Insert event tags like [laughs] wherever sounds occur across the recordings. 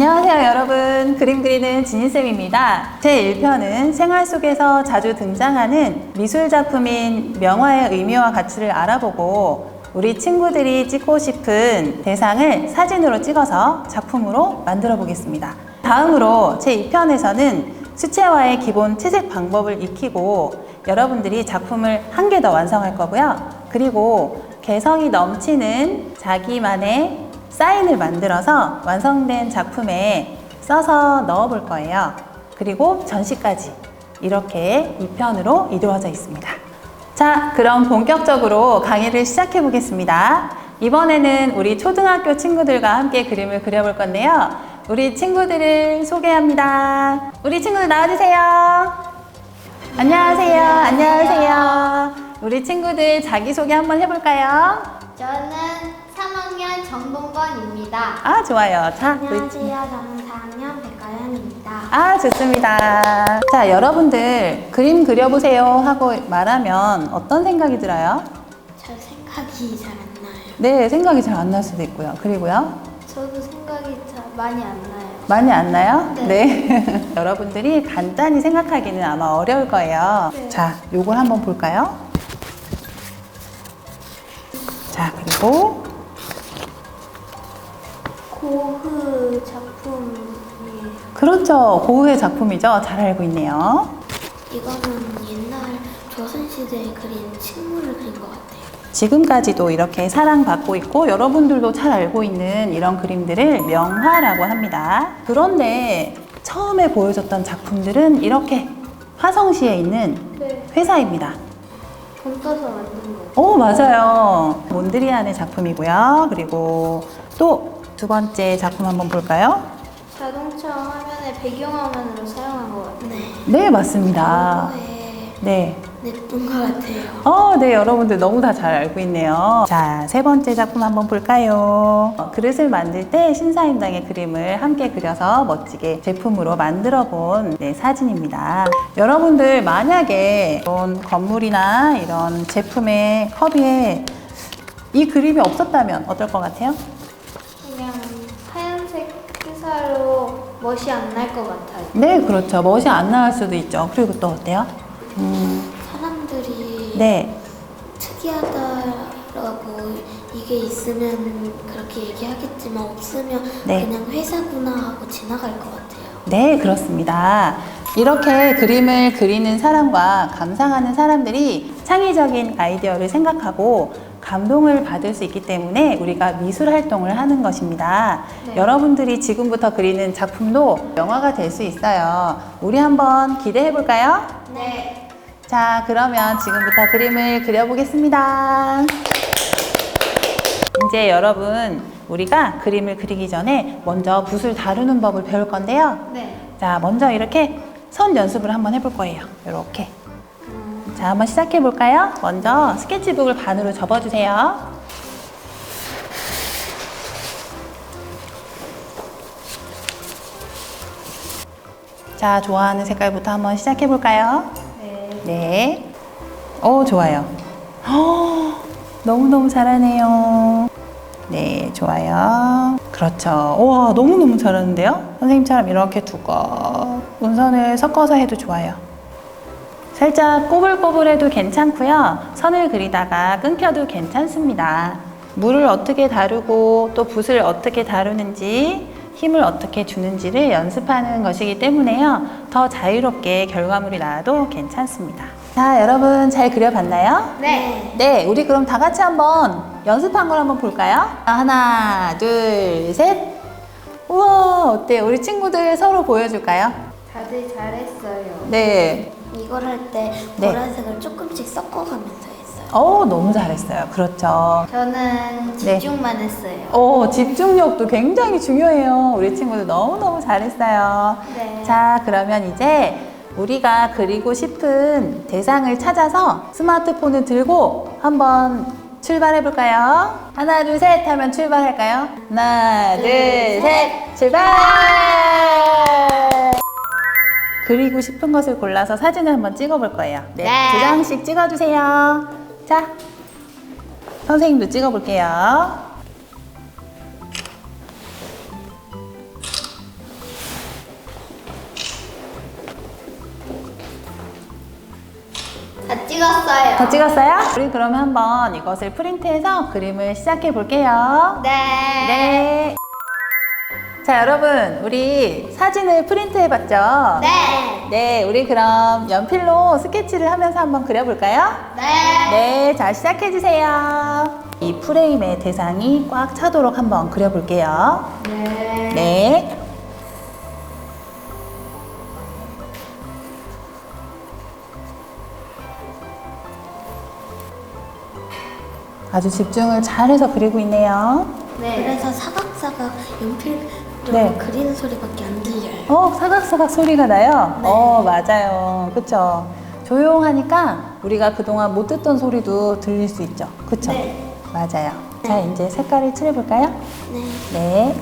안녕하세요 여러분. 그림 그리는 진희쌤입니다. 제 1편은 생활 속에서 자주 등장하는 미술 작품인 명화의 의미와 가치를 알아보고 우리 친구들이 찍고 싶은 대상을 사진으로 찍어서 작품으로 만들어 보겠습니다. 다음으로 제 2편에서는 수채화의 기본 채색 방법을 익히고 여러분들이 작품을 한 개 더 완성할 거고요. 그리고 개성이 넘치는 자기만의 사인을 만들어서 완성된 작품에 써서 넣어 볼 거예요. 그리고 전시까지 이렇게 2편으로 이루어져 있습니다. 자, 그럼 본격적으로 강의를 시작해 보겠습니다. 이번에는 우리 초등학교 친구들과 함께 그림을 그려볼 건데요. 우리 친구들을 소개합니다. 우리 친구들 나와주세요. 안녕하세요. 안녕하세요. 우리 친구들 자기소개 한번 해볼까요? 저는 3학년 정동건입니다. 아, 좋아요. 자, 안녕하세요. 저는 4학년 백가연입니다. 아, 좋습니다. 자, 여러분들 그림 그려보세요 하고 말하면 어떤 생각이 들어요? 저 생각이 잘 안 나요. 네, 생각이 잘 안 날 수도 있고요. 그리고요. 저도 생각이 잘 많이 안 나요. 많이 안 나요? 네. [laughs] 여러분들이 간단히 생각하기는 아마 어려울 거예요. 네. 자, 요걸 한번 볼까요? 자, 그리고 고흐 작품이에요. 그렇죠. 고흐의 작품이죠. 잘 알고 있네요. 이거는 옛날 조선시대에 그린 식물을 그린 것 같아요. 지금까지도 이렇게 사랑받고 있고 여러분들도 잘 알고 있는 이런 그림들을 명화라고 합니다. 그런데 처음에 보여줬던 작품들은 이렇게 화성시에 있는 네. 회사입니다. 돈 떠서 만든 거. 오, 맞아요. 몬드리안의 작품이고요. 그리고 또 두 번째 작품 한번 볼까요? 자동차 화면에 배경화면으로 사용한 것 같아요. 네. 네, 맞습니다. 네. 네. 예쁜 것 같아요. 어, 네, 여러분들 너무 다 잘 알고 있네요. 자, 세 번째 작품 한번 볼까요? 어, 그릇을 만들 때 신사임당의 그림을 함께 그려서 멋지게 제품으로 만들어 본 네, 사진입니다. 여러분들 만약에 이런 건물이나 이런 제품의 컵에 이 그림이 없었다면 어떨 것 같아요? 멋이 안 날 것 같아요. 네, 그렇죠. 멋이 안 나올 수도 있죠. 그리고 또 어때요? 음, 사람들이 네. 특이하다라고 이게 있으면 그렇게 얘기하겠지만 없으면 네. 그냥 회사구나 하고 지나갈 것 같아요. 네, 그렇습니다. 이렇게 그림을 그리는 사람과 감상하는 사람들이 창의적인 아이디어를 생각하고 감동을 받을 수 있기 때문에 우리가 미술 활동을 하는 것입니다. 네. 여러분들이 지금부터 그리는 작품도 영화가 될 수 있어요. 우리 한번 기대해 볼까요? 네. 자, 그러면 지금부터 그림을 그려보겠습니다. 이제 여러분, 우리가 그림을 그리기 전에 먼저 붓을 다루는 법을 배울 건데요. 네. 자, 먼저 이렇게 선 연습을 한번 해볼 거예요. 이렇게. 자, 한번 시작해 볼까요? 먼저 스케치북을 반으로 접어주세요. 자, 좋아하는 색깔부터 한번 시작해 볼까요? 네. 네. 오, 좋아요. 허, 너무너무 잘하네요. 네, 좋아요. 그렇죠. 우와, 너무너무 잘하는데요? 선생님처럼 이렇게 두꺼운 선을 섞어서 해도 좋아요. 살짝 꼬불꼬불해도 괜찮고요. 선을 그리다가 끊겨도 괜찮습니다. 물을 어떻게 다루고 또 붓을 어떻게 다루는지 힘을 어떻게 주는지를 연습하는 것이기 때문에요. 더 자유롭게 결과물이 나와도 괜찮습니다. 자, 여러분 잘 그려봤나요? 네. 네, 우리 그럼 다 같이 한번 연습한 걸 한번 볼까요? 하나, 둘, 셋. 우와, 어때요? 우리 친구들 서로 보여줄까요? 다들 잘했어요. 네. 이걸 할 때 네. 보라색을 조금씩 섞어가면서 했어요. 어, 너무 잘했어요. 그렇죠. 저는 네. 집중만 했어요. 어, 집중력도 굉장히 중요해요. 우리 친구들 너무너무 잘했어요. 네. 자, 그러면 이제 우리가 그리고 싶은 대상을 찾아서 스마트폰을 들고 한번 출발해 볼까요? 하나, 둘, 셋 하면 출발할까요? 하나, 둘, 둘, 셋, 출발! 그리고 싶은 것을 골라서 사진을 한번 찍어볼 거예요. 네. 네. 두 장씩 찍어주세요. 자, 선생님도 찍어볼게요. 다 찍었어요. 다 찍었어요? 우리 그러면 한번 이것을 프린트해서 그림을 시작해 볼게요. 네. 네. 자, 여러분, 우리 사진을 프린트해 봤죠? 네. 네, 우리 그럼 연필로 스케치를 하면서 한번 그려볼까요? 네. 네, 자, 시작해 주세요. 이 프레임의 대상이 꽉 차도록 한번 그려볼게요. 네. 네. 아주 집중을 잘해서 그리고 있네요. 네. 그래서 사각사각 연필로 네. 그리는 소리밖에 안 들려요. 어, 사각사각 소리가 나요? 네. 어, 맞아요. 그쵸? 조용하니까 우리가 그동안 못 듣던 소리도 들릴 수 있죠. 그쵸? 네. 맞아요. 자, 이제 색깔을 칠해볼까요? 네. 네.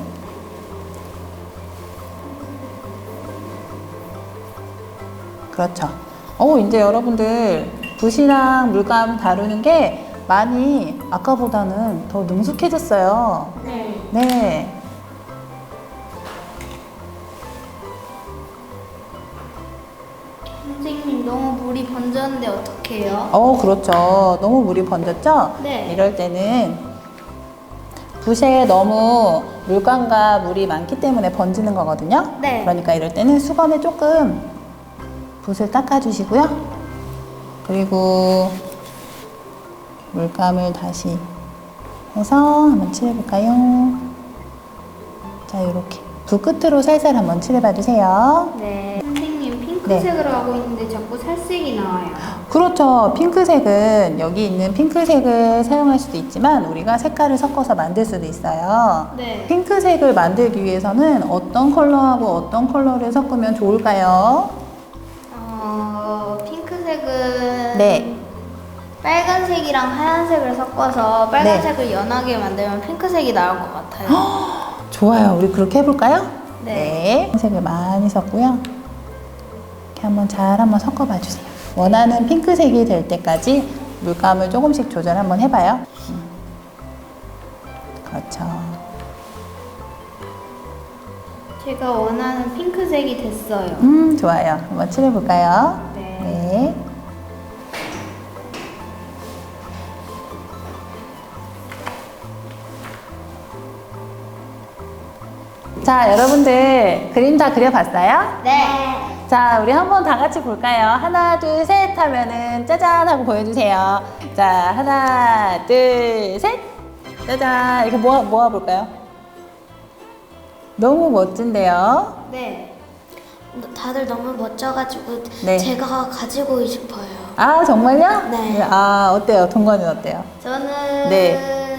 그렇죠. 어, 이제 여러분들 붓이랑 물감 다루는 게 많이 아까보다는 더 능숙해졌어요. 네. 네. 번졌는데 어떡해요? 어, 그렇죠. 너무 물이 번졌죠? 네. 이럴 때는 붓에 너무 물감과 물이 많기 때문에 번지는 거거든요. 네. 그러니까 이럴 때는 수건에 조금 붓을 닦아주시고요. 그리고 물감을 다시 해서 한번 칠해볼까요? 자, 이렇게 붓 끝으로 살살 한번 칠해봐 주세요. 네. 핑크색으로 하고 있는데 자꾸 살색이 나와요. 그렇죠. 핑크색은 여기 있는 핑크색을 사용할 수도 있지만 우리가 색깔을 섞어서 만들 수도 있어요. 네. 핑크색을 만들기 위해서는 어떤 컬러하고 어떤 컬러를 섞으면 좋을까요? 어, 핑크색은 네. 빨간색이랑 하얀색을 섞어서 빨간색을 연하게 만들면 핑크색이 나올 것 같아요. [gasps] 좋아요. 우리 그렇게 해볼까요? 네. 핑크색을 많이 섞고요. 한번 잘 한번 섞어봐 주세요. 원하는 핑크색이 될 때까지 물감을 조금씩 조절 한번 해봐요. 음. 그렇죠. 제가 원하는 핑크색이 됐어요. 음, 좋아요. 한번 칠해볼까요? 네. 네. 자, 여러분들 그림 다 그려봤어요? 네. 자, 우리 한번 다 같이 볼까요? 하나, 둘, 셋 하면은 짜잔 하고 보여주세요. 자, 하나, 둘, 셋. 짜잔. 이렇게 모아, 모아 볼까요? 너무 멋진데요? 네. 다들 너무 멋져가지고 네. 제가 가지고 싶어요. 아, 정말요? 네. 아, 어때요? 동건이는 어때요? 저는 네.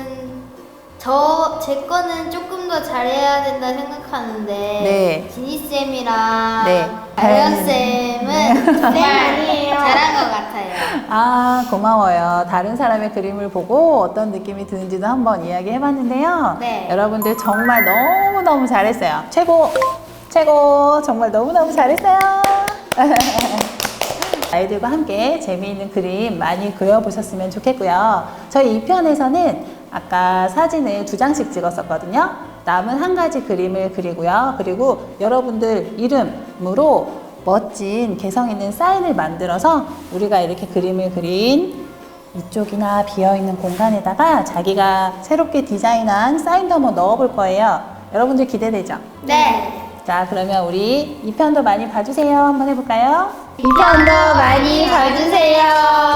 저 제 거는 조금 더 잘해야 된다 생각하는데 네. 지니 쌤이랑 네. 다현 쌤은 정말 [laughs] 잘한 것 같아요. 아, 고마워요. 다른 사람의 그림을 보고 어떤 느낌이 드는지도 한번 이야기해 봤는데요. 네. 여러분들 정말 너무너무 잘했어요. 최고! 최고! 정말 너무너무 잘했어요. [laughs] 아이들과 함께 재미있는 그림 많이 그려보셨으면 좋겠고요. 저희 2편에서는 아까 사진을 두 장씩 찍었었거든요. 남은 한 가지 그림을 그리고요. 그리고 여러분들 이름으로 멋진 개성 있는 사인을 만들어서 우리가 이렇게 그림을 그린 이쪽이나 비어있는 공간에다가 자기가 새롭게 디자인한 사인도 한번 넣어볼 거예요. 여러분들 기대되죠? 네. 자, 그러면 우리 2편도 많이 봐주세요. 한번 해볼까요? 2편도 많이 봐주세요.